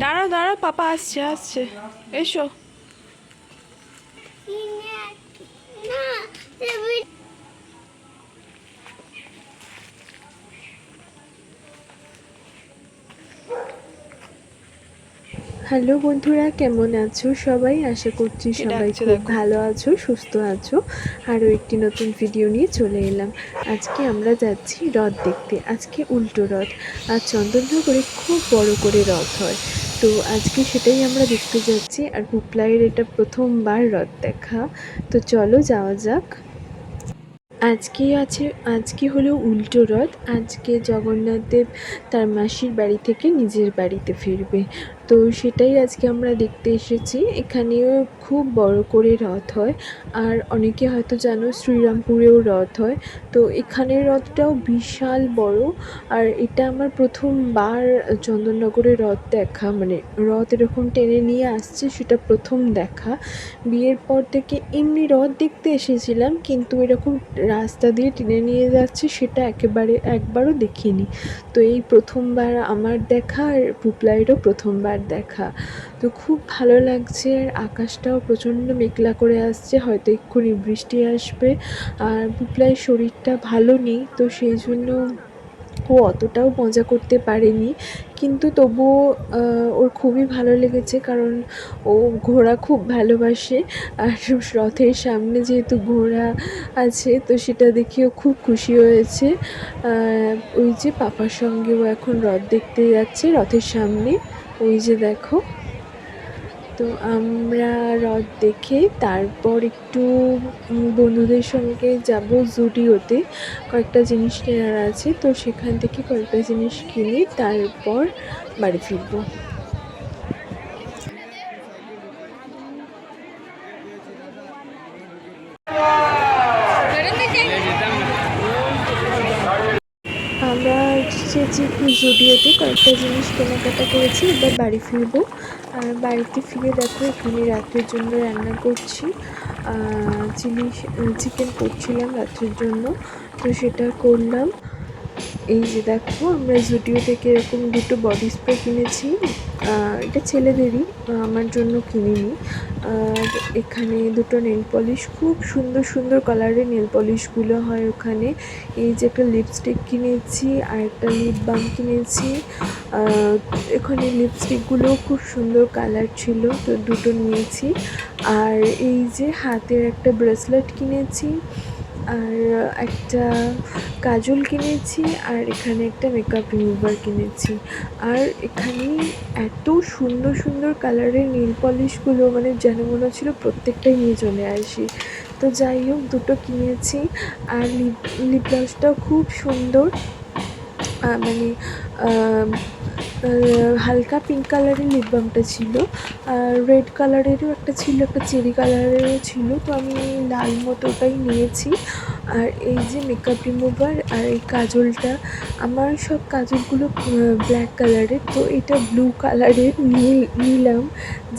দাঁড়াও দাঁড়াও পাপা আসছে আসছে এসো হ্যালো বন্ধুরা কেমন আছো সবাই? আশা করছি সবাই খুব ভালো আছো সুস্থ আছো। আরও একটি নতুন ভিডিও নিয়ে চলে এলাম। আজকে আমরা যাচ্ছি রথ দেখতে। আজকে উল্টো রথ আর চন্দননগরে খুব বড় করে রথ হয়। তো আজকে সেটাই আমরা দেখতে যাচ্ছি। আর পুপলাইয়ের এটা প্রথমবার রথ দেখা। তো চলো যাওয়া যাক। আজকে আছে আজকে হলো উল্টো রথ আজকে জগন্নাথ দেব তার মাসির বাড়ি থেকে নিজের বাড়িতে ফিরবে। তো সেটাই আজকে আমরা দেখতে এসেছি। এখানেও খুব বড় করে রথ হয়। আর অনেকে হয়তো জানো শ্রীরামপুরেও রথ হয়। তো এখানের রথটাও বিশাল বড়। আর এটা আমার প্রথমবার চন্দননগরে রথ দেখা। মানে রথ এরকম টেনে নিয়ে আসছে, সেটা প্রথম দেখা। বিয়ের পর থেকে এমনি রথ দেখতে এসেছিলাম, কিন্তু এরকম রাস্তা দিয়ে টেনে নিয়ে যাচ্ছে, সেটা একেবারে একবারও দেখিনি। তো এই প্রথমবার আমার দেখা, আর পুপলাইয়েরও প্রথমবার দেখা। তো খুব ভালো লাগছে আর আকাশটাও প্রচণ্ড মেঘলা করে আসছে, হয়তো এক্ষুনি বৃষ্টি আসবে। আর পুপলাইয়ের শরীরটা ভালো নেই, তো সেই জন্য ও অতটাও মজা করতে পারেনি। কিন্তু তবুও ওর খুবই ভালো লেগেছে কারণ ও ঘোড়া খুব ভালোবাসে। আর রথের সামনে যেহেতু ঘোড়া আছে, তো সেটা দেখেও খুব খুশি হয়েছে। ওই যে পাপার সঙ্গেও এখন রথ দেখতে যাচ্ছে, রথের সামনে। ওই যে দেখো। তো আমরা রথ দেখে তারপর একটু বন্ধুদের সঙ্গে যাব জুডিওতে কয়েকটা জিনিস কেনার আছে, তো সেখান থেকে কয়েকটা জিনিস কিনে তারপর বাড়ি ফিরবো। এসেছি জুডিওতে কয়েকটা জিনিস কেনাকাটা করেছি, এবার বাড়ি ফিরবো। আর বাড়িতে ফিরে দেখো, এখানে রাত্রের জন্য রান্না করছি। চিলি চিকেন করছিলাম রাত্রের জন্য, তো সেটা করলাম। এই যে দেখো, আমরা জুডিও থেকে এরকম দুটো বডি স্প্রে কিনেছি। এটা ছেলেদেরই আমার জন্য কিনিনি। আর এখানে দুটো নেল পলিশ খুব সুন্দর সুন্দর কালারের নেল পলিশগুলো হয় ওখানে। এই যে একটা লিপস্টিক কিনেছি, আর একটা লিপ বাম কিনেছি। এখানে লিপস্টিকগুলো খুব সুন্দর কালার ছিল, তো দুটো নিয়েছি। আর এই যে হাতের একটা ব্রেসলেট কিনেছি আর একটা কাজল কিনেছি আর এখানে একটা মেকআপ রিমুভার কিনেছি। আর এখানে এত সুন্দর সুন্দর কালারের নীল পলিশগুলো মানে যেন মনে হচ্ছিল প্রত্যেকটাই নিয়ে চলে আসি। তো যাই হোক, দুটো কিনেছি আর লিপ লিপ গ্লসটাও খুব সুন্দর। মানে হালকা পিঙ্ক কালারের লিপ বামটা ছিল। আর রেড কালারেরও একটা ছিল, একটা চেরি কালারেরও ছিল, তো আমি লাল মতোটাই নিয়েছি। আর এই যে মেকআপ রিমুভার আর এই কাজলটা, আমার সব কাজলগুলো ব্ল্যাক কালারের তো এটা ব্লু কালারের নিলাম।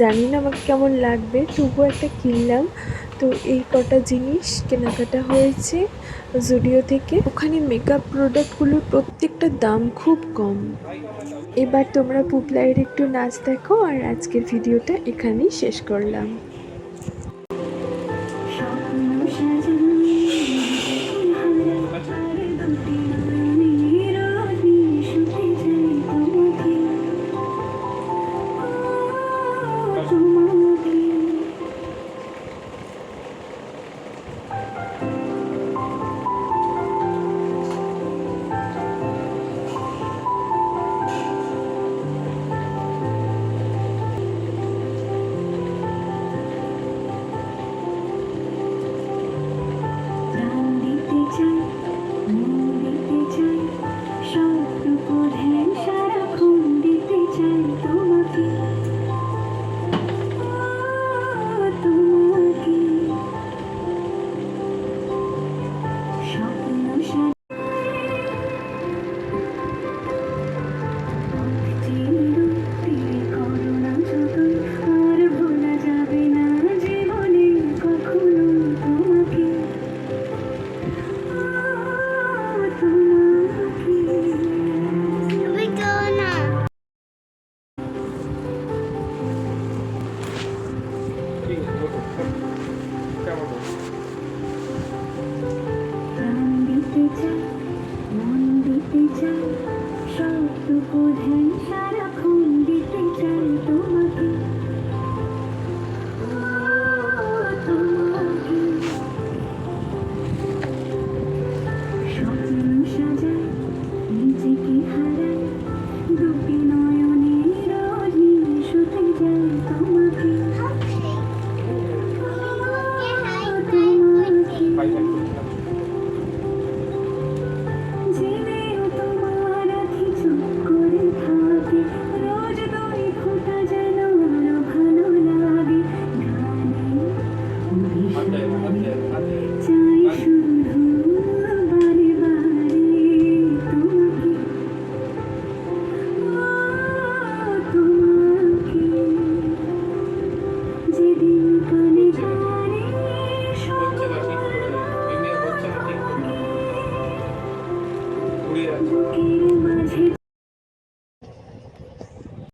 জানি না আমাকে কেমন লাগবে, তবুও একটা কিনলাম। তো এই কটা জিনিস কেনাকাটা হয়েছে। জুডিও থেকে। ওখানে মেকআপ প্রোডাক্টগুলোর প্রত্যেকটা দাম খুব কম। এবার তোমরা পুপলাইয়ের একটু নাচ দেখো আর আজকের ভিডিওটা এখানেই শেষ করলাম। ধ্যান সারাক্ষণ